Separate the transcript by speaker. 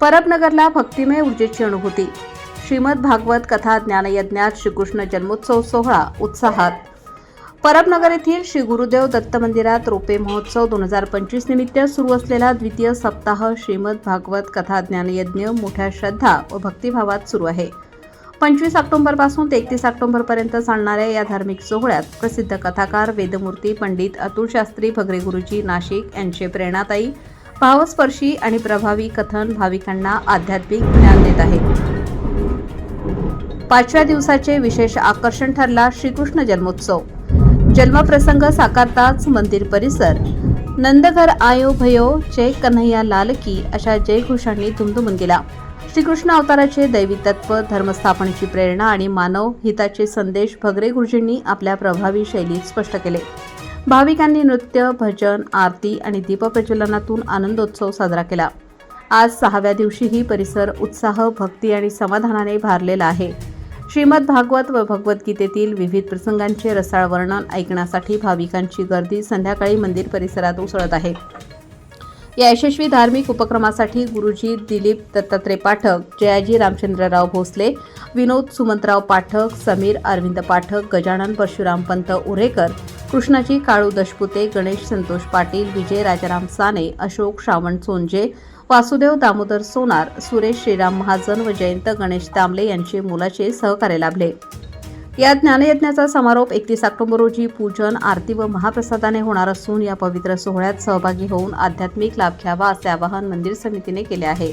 Speaker 1: परबनगरला भक्तिमय ऊर्जेची अनुभूती. श्रीमद भागवत कथा ज्ञानयज्ञात श्रीकृष्ण जन्मोत्सव सोहळा उत्साहात. परबनगर येथील श्री गुरुदेव दत्त मंदिरात रोपे महोत्सव दोन हजार पंचवीस निमित्त सुरू असलेला द्वितीय सप्ताह श्रीमद भागवत कथा ज्ञानयज्ञ मोठ्या श्रद्धा व भक्तिभावात सुरू आहे. पंचवीस ऑक्टोबरपासून ते एकतीस ऑक्टोबरपर्यंत चालणाऱ्या या धार्मिक सोहळ्यात प्रसिद्ध कथाकार वेदमूर्ती पंडित अतुल शास्त्री भगरे गुरुजी नाशिक यांचे प्रेरणाताई भावस्पर्शी आणि प्रभावी कथन भाविकांना आध्यात्मिक ज्ञान देत आहे. पाचव्या दिवसाचे विशेष आकर्षण ठरला श्रीकृष्ण जन्मोत्सव. जन्मप्रसंग साकारताच मंदिर परिसर. नंदघर आयो भयो जय कन्हैया लाल की अशा जयघोषांनी धुमधुमून गेला. श्रीकृष्ण अवताराचे दैवी तत्व धर्मस्थापनेची प्रेरणा आणि मानव हिताचे संदेश भगरे गुरुजींनी आपल्या प्रभावी शैलीत स्पष्ट केले. भाविकांनी नृत्य भजन आरती आणि दीपप्रज्वलनातून आनंदोत्सव साजरा केला. आज सहाव्या दिवशीही परिसर उत्साह भक्ती आणि समाधानाने भारलेला आहे. श्रीमद भागवत व भगवद्गीतेतील विविध प्रसंगांचे रसाळ वर्णन ऐकण्यासाठी भाविकांची गर्दी संध्याकाळी मंदिर परिसरात उसळत आहे. या यशस्वी धार्मिक उपक्रमासाठी गुरुजी दिलीप दत्तात्रय पाठक जयाजी रामचंद्रराव भोसले विनोद सुमंतराव पाठक समीर अरविंद पाठक गजानन परशुराम पंत उरेकर कृष्णाजी काळू दशपुते गणेश संतोष पाटील विजय राजाराम साने अशोक श्रावण सोंजे वासुदेव दामोदर सोनार सुरेश श्रीराम महाजन व जयंत गणेश दामले यांचे मुलाचे सहकार्य लाभले. या ज्ञानयज्ञाचा समारोप एकतीस ऑक्टोबर रोजी पूजन आरती व महाप्रसादाने होणार असून या पवित्र सोहळ्यात सहभागी होऊन आध्यात्मिक लाभ घ्यावा असे आवाहन मंदिर समितीने केले आहे.